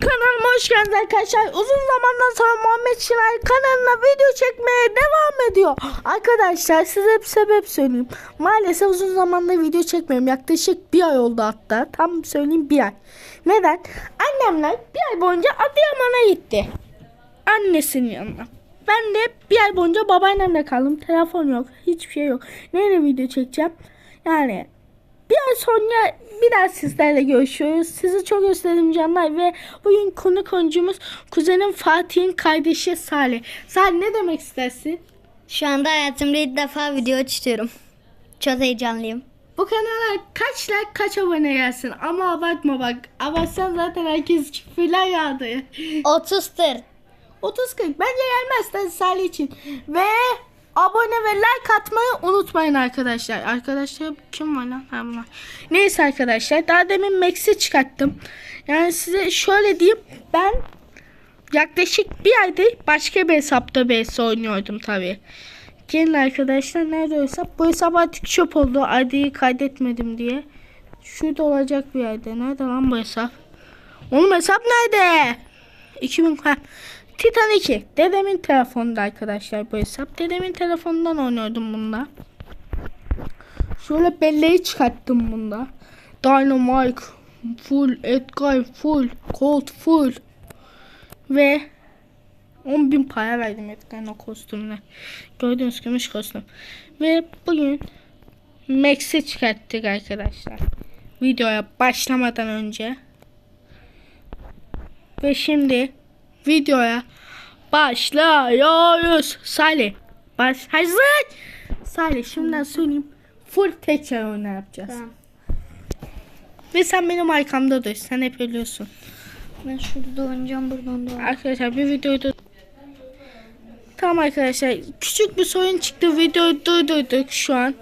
Kanalıma hoş geldiniz arkadaşlar. Uzun zamandan sonra Muhammed Şinay kanalına video çekmeye devam ediyor. Arkadaşlar size bir sebep söyleyeyim. Maalesef uzun zamandır video çekmiyorum. Yaklaşık bir ay oldu hatta. Tam söyleyeyim bir ay. Neden? Annemler bir ay boyunca Adıyaman'a gitti. Annesinin yanına. Ben de bir ay boyunca babaannemle kaldım. Telefon yok. Hiçbir şey yok. Neyle video çekeceğim? Yani bir ay sonra bir daha sizlerle görüşüyoruz. Sizi çok özledim canlar ve bugün konuk oyuncumuz kuzenim Fatih'in kardeşi Salih. Salih ne demek istersin? Şu anda hayatımda ilk defa video açıyorum. Çok heyecanlıyım. Bu kanala kaç like kaç abone gelsin ama abartma bak. Abartsan zaten herkes küfürler yağdı. 30 tır. 30-40 bence gelmez Salih için. Ve abone ve like atmayı unutmayın arkadaşlar. Arkadaşlar kim var lan? Ha, bunlar. Neyse arkadaşlar daha demin Max'i çıkarttım. Yani size şöyle diyeyim ben yaklaşık bir aydır başka bir hesapta BS oynuyordum tabi. Gelin arkadaşlar nerede o hesap? Bu hesap artık çöp oldu. ID'yi kaydetmedim diye. Şurada olacak bir yerde. Nerede lan bu hesap? Oğlum hesap nerede? 2000 ha. Titan 2. Dedemin telefonunda arkadaşlar bu hesap. Dedemin telefonundan oynuyordum bunda. Şöyle belleği çıkarttım bunda. Dynamite full, Edgar full, Colt full. Ve 10.000 para verdim Edgar'ın o kostümüne. Gördüğünüz gümüş kostüm. Ve bugün Max'i çıkarttık arkadaşlar. Videoya başlamadan önce. Ve şimdi videoya başlıyoruz. Salih. Baş hazır. Salih şimdiden söyleyeyim. Full tekrar oyunu yapacağız. Tamam. Ve sen benim arkamda dur. Sen hep ölüyorsun. Ben şurada oynayacağım buradan da. Arkadaşlar bir videoyu dur. Tamam arkadaşlar. Küçük bir sorun çıktı. Videoyu durdurduk şu an.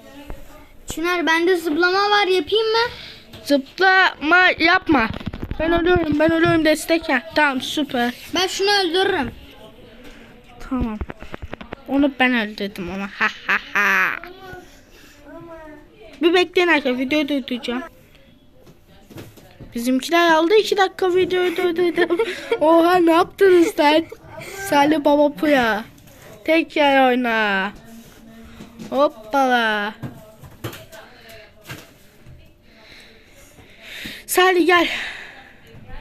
Çınar bende zıplama var yapayım mı? Zıplama yapma. Ben ölüyorum. Ben ölüyorum destek ya. Tamam süper. Ben şunu öldürürüm. Tamam. Onu ben öldürdüm ama. Ha ha ha. Bir bekleyin arkadaşlar. Videoyu durduracağım. Bizimkiler aldı iki dakika videoyu durdurdum. Oha ne yaptınız lan? Salih Baba Puya. Tekrar oyna. Hoppala. Salih gel.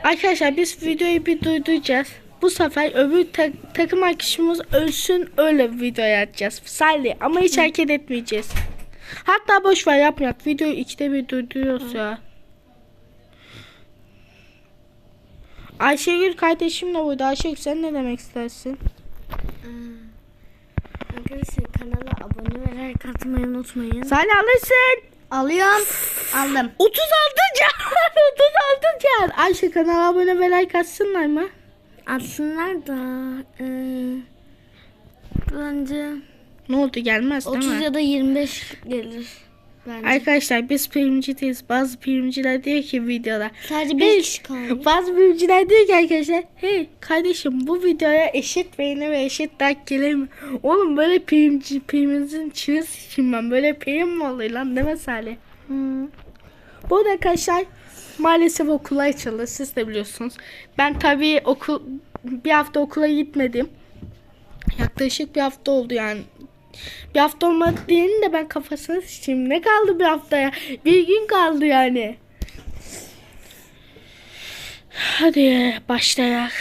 Arkadaşlar biz videoyu bir durduracağız. Bu sefer öbür ta- takım arkadaşımız ölsün öyle video atacağız. Salih ama hiç hareket etmeyeceğiz. Hatta boş ver yapmayak. Videoyu ikide bir durduruyoruz ya. Ayşegül kardeşim de burada. Ayşegül sen ne demek istersin? Arkadaşlar kanala abone ve like atmayı unutmayın. Salih alırsın. Alıyorum. Aldım. 36 can. 36 can. Ayşe kanala abone ve like atsınlar mı? Atsınlar da e, bence Ne oldu gelmez değil 30 mi? ya da 25 gelir. Bence. Arkadaşlar biz primci değiliz. Bazı primciler diyor ki videoda. Sadece bir Hey, kişi kaldı. Bazı primciler diyor ki arkadaşlar. Hey kardeşim bu videoya eşit beğeni ve eşit like gelir mi? Oğlum böyle primci primimizin çığız için ben. Böyle prim mi oluyor lan deme Salih. Hı. Bu arada arkadaşlar maalesef okula açıldı. Siz de biliyorsunuz. Ben tabii okul bir hafta okula gitmedim. Yaklaşık bir hafta oldu yani. Bir hafta olmadı diyelim de ben kafasını sıçayım. Ne kaldı bir haftaya? Bir gün kaldı yani. Hadi başlayak.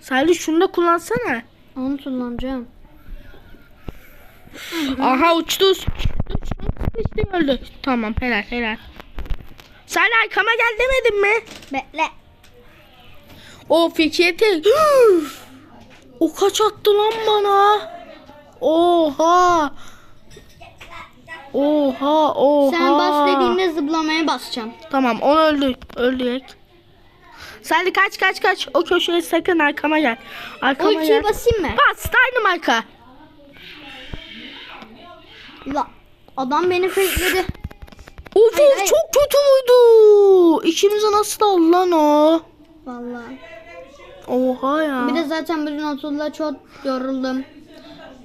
Salih şunu da kullansana. Onu kullanacağım. Aha uçtu. Uçtu uçtu öldü. Tamam helal helal. Salih arkama gel demedim mi? Bekle. O fikirte. o kaç attı lan bana? Oha. Oha oha. Sen bas dediğinde zıplamaya basacağım. Tamam onu öldü. Öldürek. Salih kaç kaç kaç. O köşeye sakın arkama gel. Arkama Ultiyi gel. basayım mı? Bas aynı marka. La adam beni fakeledi. Of of çok kötü vurdu. İkimize nasıl aldı lan o? Vallahi. Oha ya. Bir de zaten bugün okulda çok yoruldum.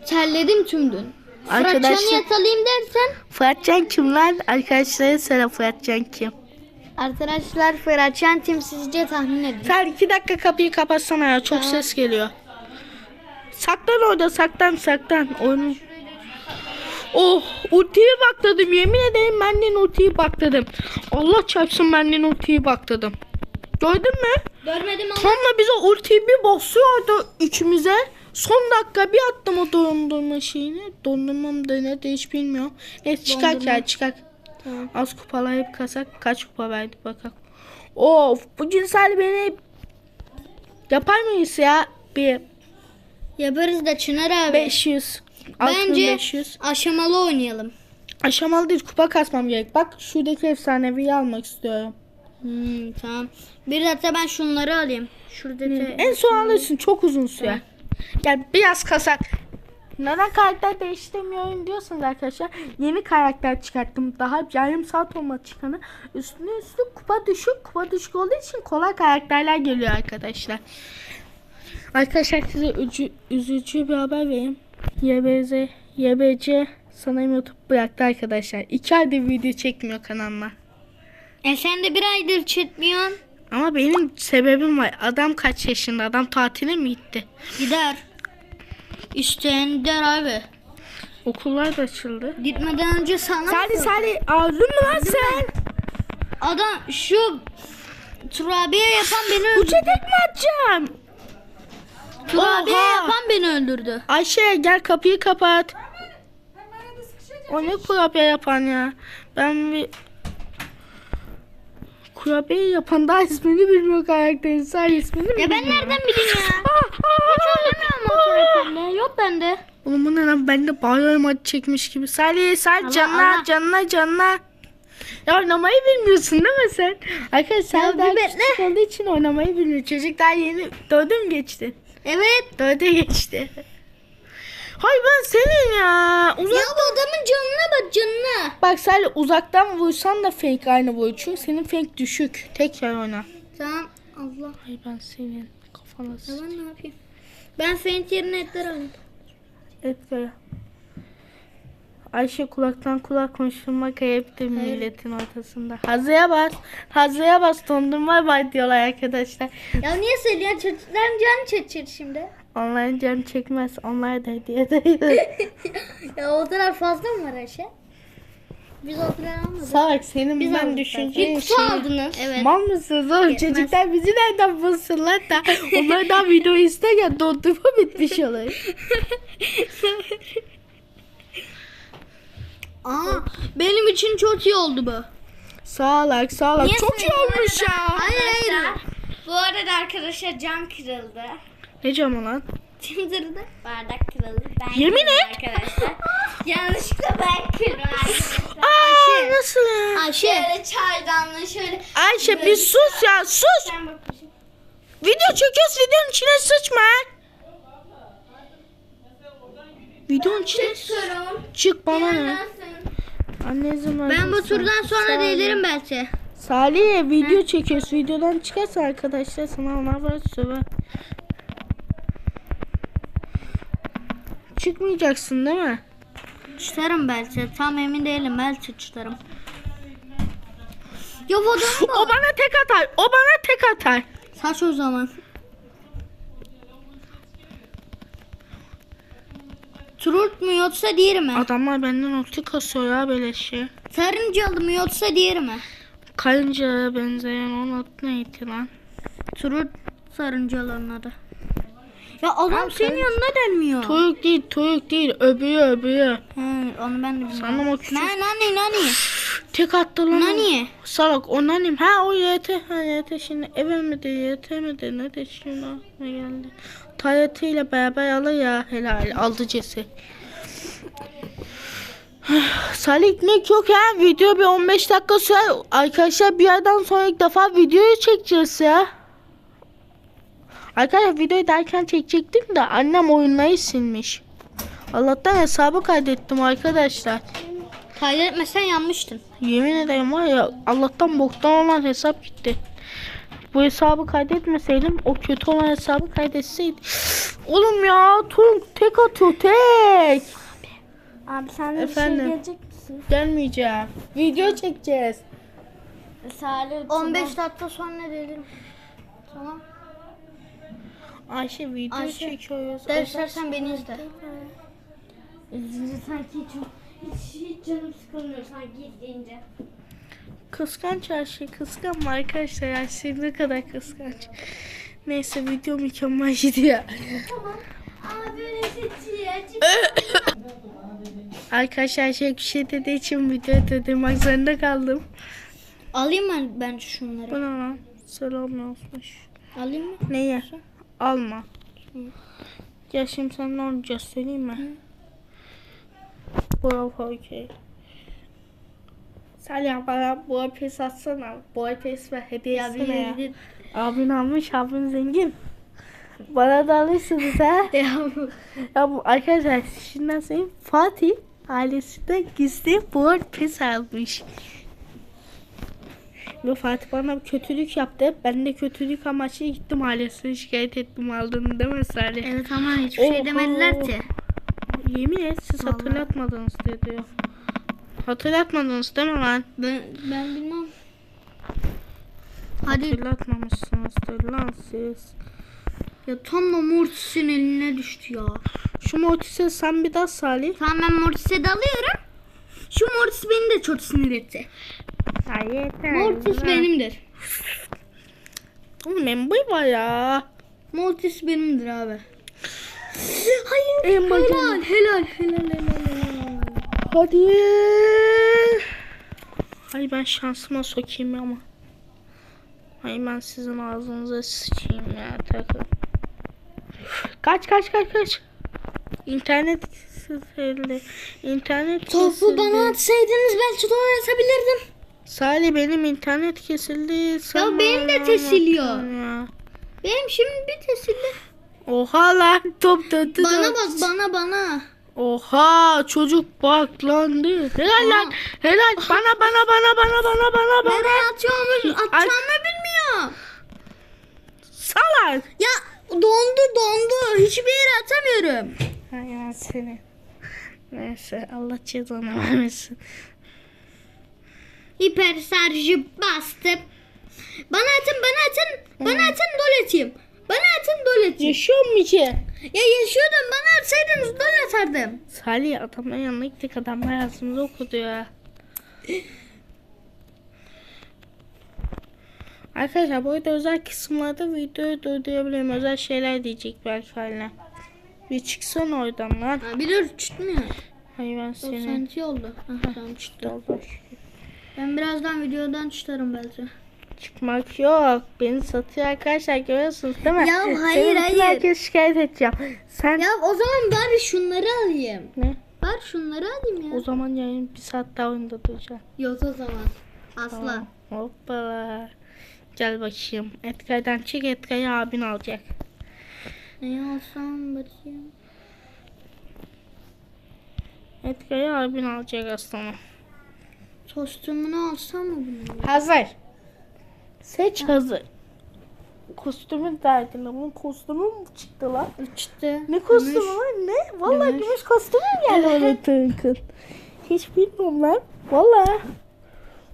Terledim tüm dün. Arkadaşlar- Fıratcan'ı yatalayayım dersen Fıratcan kim lan? Arkadaşlara selam Fıratcan kim? Arkadaşlar Fıratçan tim sizce tahmin edin. Sen iki dakika kapıyı kapatsana ya. Çok ses geliyor. Saklan orada saklan saklan. Oyunu. Oh ultiye bakladım yemin ederim benden ultiyi bakladım. Allah çarpsın benden ultiyi bakladım. Gördün mü? Görmedim ama. Sonra bize ultiyi bir basıyordu üçümüze. Son dakika bir attım o dondurma şeyini. Dondurmam da ne de hiç bilmiyorum. Neyse çıkak Dondurma. ya çıkak. Tamam. Az kupalayıp kasak kaç kupa verdi bakalım. Of bugün sen beni yapar mıyız ya? Bir Yaparız da Çınar abi. 500. Bence 500. aşamalı oynayalım. Aşamalı değil kupa kasmam gerek. Bak şuradaki efsaneviyi almak istiyorum. Hmm, tamam. Bir dakika ben şunları alayım. Şuradaki. En son alırsın çok uzun süre. Ya biraz kasak. Neden karakter değiştirmiyorum diyorsanız arkadaşlar yeni karakter çıkarttım. Daha yarım saat olma çıkanı. Üstüne üstlük kupa düşük. Kupa düşük olduğu için kolay karakterler geliyor arkadaşlar. Arkadaşlar size üzücü, üzücü bir haber vereyim. YBZ, YBC sanırım YouTube bıraktı arkadaşlar. İki aydır video çekmiyor kanalıma. E sen de bir aydır çekmiyorsun. Ama benim sebebim var. Adam kaç yaşında? Adam tatile mi gitti? Gider. İsteyen gider abi. Okullar da açıldı. Gitmeden önce sana Salih Salih ağzın mı lan sen? adam şu Turabiye yapan beni öldürdü. Uça tek mi atacaksın? Turabiye Oha! yapan beni öldürdü. Ayşe gel kapıyı kapat. O ne kurabiye yapan ya? Ben bir kurabiye yapan daha ismini bilmiyor karakterin. Sadece ismini mi Ya ben nereden bileyim ya? Ah, ah, Hiç oynamıyorum o karakterle. Yok bende. Oğlum bu ne lan? Ben de bağırıyorum acı çekmiş gibi. Salih Allah, canına canına canına. Ya oynamayı bilmiyorsun değil mi sen? Arkadaşlar sen daha küçük olduğu için oynamayı bilmiyor. Çocuk daha yeni dördü mü geçti? Evet. Dörde geçti. Hay ben senin ya. Uzak... Ya bu adamın canına bak canına. Bak Salih uzaktan vursan da fake aynı vuruyor. Çünkü senin fake düşük. Tekrar oyna. Tamam. Allah. Ay ben senin kafana Ya ben ne yapayım? Ben feint yerine etler alayım. Etme. Ayşe kulaktan kulak konuşturmak ayıptır milletin ortasında. Hazıya bas. Hazıya bas dondurma var diyorlar arkadaşlar. Ya niye söylüyorsun? Çocukların canı çekecek şimdi. Onların canı çekmez. Onlar da hediye değil. ya o kadar fazla mı var Ayşe? Biz o kadar almadık. Salak senin Biz ben aldık düşüneceğin Bir kutu aldınız. Evet. Mal mısınız oğlum? Yetmez. Çocuklar bizi nereden bulsunlar da onlar daha video isterken dondurma bitmiş olur. Aa, benim için çok iyi oldu bu. Sağlak sağlak. Niye Çok iyi söylüyorsun? olmuş ya. Hayır hayır. Bu arada arkadaşlar cam kırıldı. Ne camı lan? Çıldırdı. Bardak kırıldı. Ben Yemin kırdım et. Arkadaşlar. Yanlışlıkla ben kırdım arkadaşlar. Aa nasıl ya? Ayşe. Şöyle çaydanla şöyle. Ayşe bir sus ya sus. Sen bakmışsın. Video çekiyoruz videonun içine sıçma. Videonun içine çık bana ne? Anne ver. Ben bu turdan sonra Salih. değilirim belki. Salih video çekiyoruz. Videodan çıkarsa arkadaşlar sana ona var söver. Çıkmayacaksın değil mi? Çıkarım belki. Tam emin değilim. Belki çıkarım. Ya O bana tek atar. O bana tek atar. Saç o zaman. Trurt mu yoksa diğeri mi? Adamlar benden ulti kasıyor ya böyle şey. Sarıncalı mı yoksa diğeri mi? Karıncaya benzeyen onun adı neydi lan? Trurt sarıncaların adı. Ya adam Tamam, senin yanına gelmiyor. Toyuk değil, toyuk değil. Öbüğü öbüğü. He, onu ben de bilmiyorum. Sandım o küçük. Na, nani nani. Tek attı lan. Nani? Salak o nanim. Ha o YT. Ha YT şimdi eve mi de YT mi de ne de şimdi ne geldi. İle beraber alır ya helal aldı cesi. Salih ekmek yok ya. Video bir 15 dakika sürer. Arkadaşlar bir yerden sonra ilk defa videoyu çekeceğiz ya. Arkadaşlar videoyu derken çekecektim de annem oyunları silmiş. Allah'tan hesabı kaydettim arkadaşlar. Kaydetmesen yanmıştın. Yemin ederim var ya Allah'tan boktan olan hesap gitti. Bu hesabı kaydetmeseydim o kötü olan hesabı kaydetseydim. Oğlum ya Tung tek atıyor tek. Abi sen de Efendim? gelecek misin? Gelmeyeceğim. Video çekeceğiz. Salih 15 dakika sonra dedim. Tamam. Ayşe video Ayşe, çekiyoruz. Derslersen beni izle. Sanki hiç, hiç, hiç canım sıkılmıyor sanki izleyince. Kıskanç Ayşe kıskanma arkadaşlar. Ayşe ne kadar kıskanç. Neyse video mükemmel gidiyor. Arkadaşlar şey bir şey dediği için video durdurmak zorunda kaldım. Alayım ben bence şunları. Bu ne lan? Selam yazmış. Alayım mı? Neyi? Alma. Ya şimdi sen ne olacağız söyleyeyim mi? Bravo okey. Sen ya bana bu pes atsana. Bu pes ve hediye Ya etsene ya. Abin almış abin zengin. Bana da alırsınız ha. ya bu arkadaşlar şimdiden söyleyeyim. Fatih ailesinde gizli bu pes almış. Ve Fatih bana kötülük yaptı. Ben de kötülük amaçlı gittim ailesine şikayet ettim aldığını değil mi Salih? Evet ama hiçbir şey Oho. demediler ki. Yemin et siz Vallahi. hatırlatmadınız diyor. Hatırlatmadınız değil mi lan? Ben ben bilmem. Hadi Hatırlatmamışsınızdır lan siz. ya tam da Mortis'in eline düştü ya. Şu Mortis'e sen bir daha Salih. Tamam ben Mortis'e de alıyorum. Şu Mortis beni de çok sinir etti. Yeter. Mortis lan. benimdir. Oğlum en boy var ya. Mortis benimdir abi. En boy. Helal helal helal helal helal. Hadi. Ay ben şansıma sokayım ama. Ay ben sizin ağzınıza sıçayım ya takım. Kaç kaç kaç kaç. İnternet kesildi. İnternet Topu kesildi. bana atsaydınız ben topu atabilirdim. Salih benim internet kesildi. Sen benim de kesiliyor. ya. Benim şimdi bir tesilli. Oha lan top döndü. Bana bak bana bana. Oha çocuk baklandı. Helal lan. Helal bana bana bana bana bana bana bana. Nereye atıyormuş atacağımı bilmiyor. Salak. Ya dondu dondu. Hiçbir yere atamıyorum. Ya seni. Neyse Allah cezanı vermesin. Hiper şarjı bastım. Bana atın bana atın. Bana atın dol atayım. Bana atın dol atayım. Yaşıyor mu ki? Ya yaşıyordum bana atsaydınız dol atardım. Salih adamların yanına gittik adam hayatımızı okudu ya. Arkadaşlar bu arada özel kısımlarda videoyu durdurabilirim. Özel şeyler diyecek belki hala. Bir çıksan oradan lan. Ha, bir dur çıkmıyor. 90 seni. senti oldu. Ha, tamam çıktı. Ben birazdan videodan çıkarım belki. Çıkmak yok. Beni satıyor arkadaşlar görüyorsunuz değil mi? Ya hayır, Seni bütün hayır. Herkes şikayet edeceğim. Sen Ya o zaman bari şunları alayım. ne? Bari şunları alayım ya. O zaman yayın bir saat daha oyunda duracağım. Yok o zaman. Asla. Hoppala. Gel bakayım. Edgar'dan çık Edgar'ı abin alacak. Ne alsam bakayım. Edgar'ı abin alacak aslanım. Kostümünü alsam mı bunu? Hazır. Seç hazır. Kostümün derdine. Bunun kostümü mü çıktı lan? Çıktı. Ne kostümü lan? Ne? Vallahi Gümüş. gümüş kostümü mü geldi bana tınkın? Hiç bilmiyorum lan. Vallahi.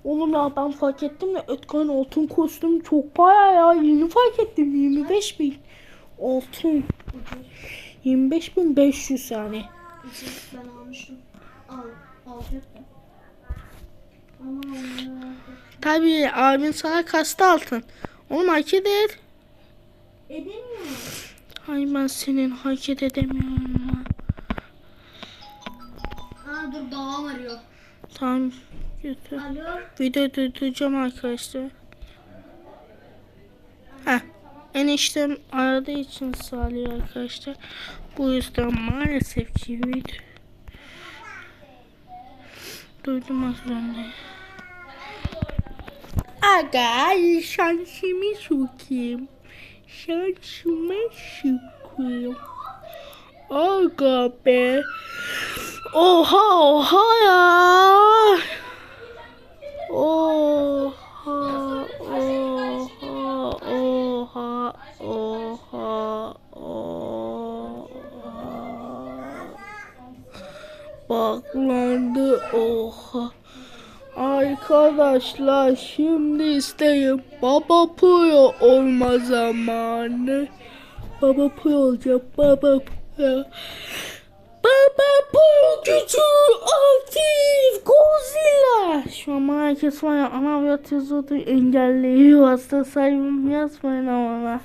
Oğlum ya ben fark ettim de Edgar'ın altın kostümü çok bayağı ya. Yeni fark ettim. 25 bin. Altın. 25 bin 500 yani. Ben almıştım. Al. Alacaktım. Ama Tabii abin sana kastı altın. Oğlum hareket et. Edemiyorum. Ay ben senin hareket edemiyorum. Aa dur babam arıyor. Tamam götür. Alo. Video durduracağım arkadaşlar. Heh. Eniştem aradığı için sağlıyor arkadaşlar. Bu yüzden maalesef ki video durdurmak zorundayım. Aga şansımı sokayım. Şansımı sokayım. Aga be. Oha oha ya. Oha, oha, oha, oha, oha. Baklandı, oha. Arkadaşlar şimdi isteyin Baba Puyo olma zamanı. Baba Puyo olacak Baba Puyo. Baba Puyo gücü aktif Godzilla. Şu an herkes var ya ana yazıyordu engelleyiyor hasta sayımı yazmayın ama.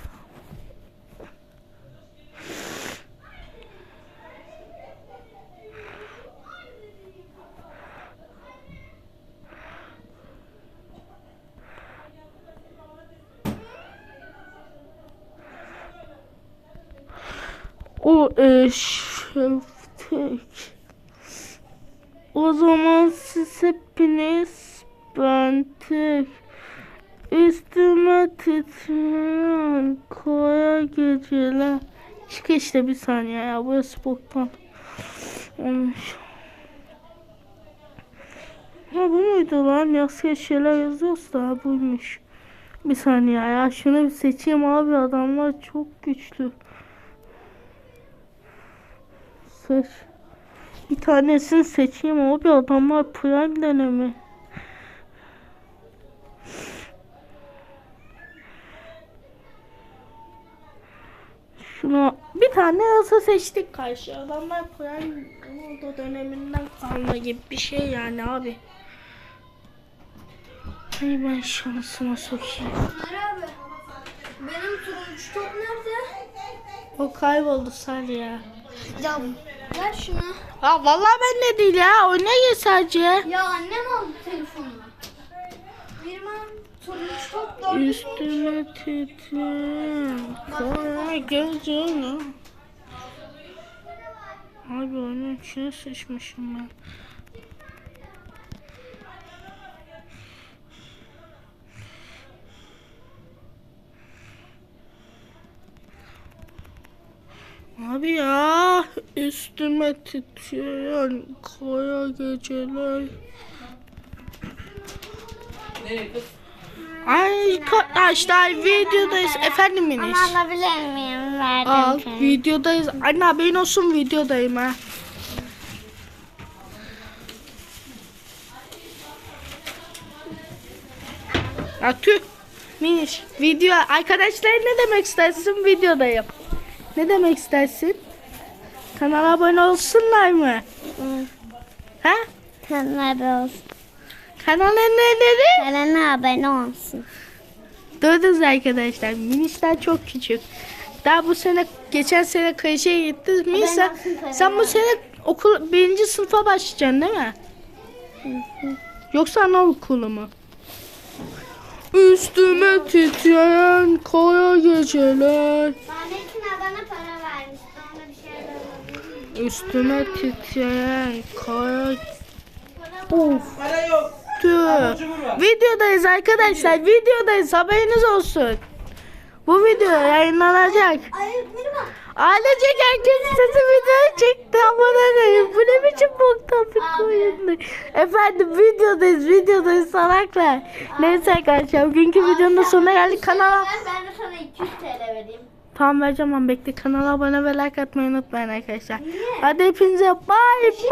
O eşeftek. O zaman siz hepiniz ben tek. Üstüme titreyen kaya geceler. Çık işte bir saniye ya burası boktan. Olmuş. Ha bu muydu lan? Yasya şeyler yazıyorsa buymuş. Bir saniye ya şunu bir seçeyim abi adamlar çok güçlü. Seç. Bir tanesini seçeyim abi adamlar prime denemi. Şunu bir tane yasa seçtik karşı adamlar prime Ronaldo döneminden kalma gibi bir şey yani abi. Ay ben şansıma sokayım. Ömer abi. Benim turuncu top nerede? O kayboldu Sal ya. Ya ver şunu. Ha vallahi ben de değil ya. O ne sadece? Ya annem aldı telefonunu. Bilmem turuncu top da Üstüme titreyen kara gözünü. Abi onun içine sıçmışım ben. Abi ya üstüme titreyen kara geceler. Arkadaşlar videodayız. Efendim Miniş. alabilir miyim? Verdim Al seni. videodayız. Anne haberin olsun videodayım ha. Ya tüh. Miniş video arkadaşlar ne demek istersin videodayım. Ne demek istersin? Kanala abone olsunlar mı? Hı. Ha? Kanala olsun. Kanala ne dedi? Kanala abone olsun. Duydunuz arkadaşlar. Minişler çok küçük. Daha bu sene geçen sene kreşe gitti. Minişler, nasıl karar sen bu sene okul birinci sınıfa başlayacaksın değil mi? Yoksa anaokulu mu? Üstüme titreyen kara geceler. Bana para vermişti. Ona bir şeyler alabilir Üstüme titreyen kara Of. Para yok. Tüh. Videodayız arkadaşlar. Videodayız. Haberiniz olsun. Bu video yayınlanacak. Ailecek herkes sesi video çekti abone koyayım. Bu ne biçim boktan bir oyundu. Efendim videodayız videodayız salaklar. Neyse arkadaşlar bugünkü videonun da sonuna geldik. Kanala Ben de sana 200 TL vereyim. Tamam vereceğim ama bekle kanala abone ve like atmayı unutmayın arkadaşlar. Hadi hepinize bye bye.